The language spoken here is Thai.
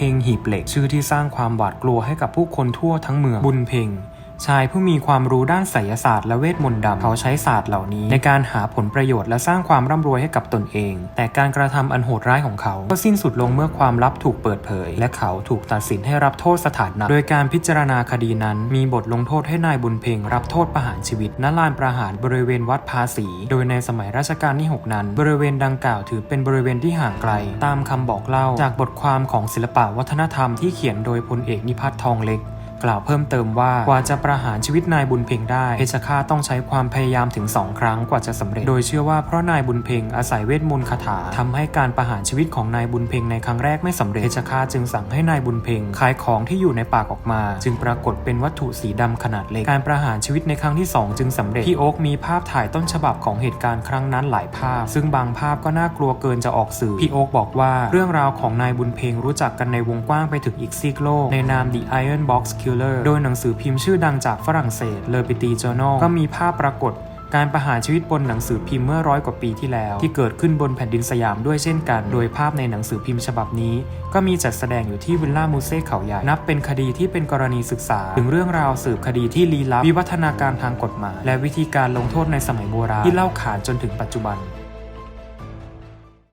เพงหีบเหล็ก ชื่อที่สร้างความหวาดกลัวให้กับผู้คนทั่วทั้งเมืองบุญเพลง ชายผู้มีความรู้ด้านไสยศาสตร์และเวทมนต์ดำเขาใช้ศาสตร์เหล่านี้ ในการหาผลประโยชน์และสร้างความร่ำรวยให้กับตนเอง แต่การกระทำอันโหดร้ายของเขา ก็สิ้นสุดลงเมื่อความลับถูกเปิดเผย และเขาถูกตัดสินให้รับโทษสถานหนักโดยการพิจารณาคดีนั้น มีบทลงโทษให้นายบุญเพ็งรับโทษประหารชีวิตณลานประหารบริเวณวัดภาษี โดยในสมัยรัชกาลที่ 6 นั้น บริเวณดังกล่าวถือเป็นบริเวณที่ห่างไกล ตามคำบอกเล่าจากบทความของศิลปะวัฒนธรรมที่เขียนโดยพลเอกนิพัฒน์ทองเล็ก กล่าวเพิ่มเติมว่ากว่าจะประหารชีวิตนายบุญเพ็งได้เพชฌฆาตต้องใช้ความพยายามถึง 2 ครั้งกว่าจะสำเร็จ โดยเชื่อว่าเพราะนายบุญเพ็งอาศัยเวทมนต์คาถาทำให้การประหารชีวิตของนายบุญเพ็งในครั้งแรกไม่สำเร็จเพชฌฆาตจึงสั่งให้นายบุญเพ็งขายของที่อยู่ในปากออกมา จึงปรากฏเป็นวัตถุสีดำขนาดเล็กการประหารชีวิตในครั้งที่ 2 จึงสำเร็จพี่โอ๊กมีภาพถ่ายต้นฉบับของเหตุการณ์ครั้งนั้นหลายภาพ ซึ่งบางภาพก็น่ากลัวเกินจะออกสื่อพี่โอ๊กบอกว่าเรื่องราวของนายบุญเพ็งรู้จักกันในวงกว้างไปถึงอีกซีกโลกในนาม The Iron Box Killer โดยหนังสือพิมพ์ชื่อดังจากฝรั่งเศส Le Petit Journal ก็มีภาพปรากฏการประหารชีวิตบนหนังสือพิมพ์เมื่อร้อยกว่าปีที่แล้ว ที่เกิดขึ้นบนแผ่นดินสยามด้วยเช่นกัน โดยภาพในหนังสือพิมพ์ฉบับนี้ ก็มีจัดแสดงอยู่ที่วิลล่ามูเซ่เขาใหญ่ นับเป็นคดีที่เป็นกรณีศึกษา ถึงเรื่องราวสืบคดีที่ลี้ลับ วิวัฒนาการทางกฎหมาย และวิธีการลงโทษในสมัยโบราณที่เล่าขานจนถึงปัจจุบัน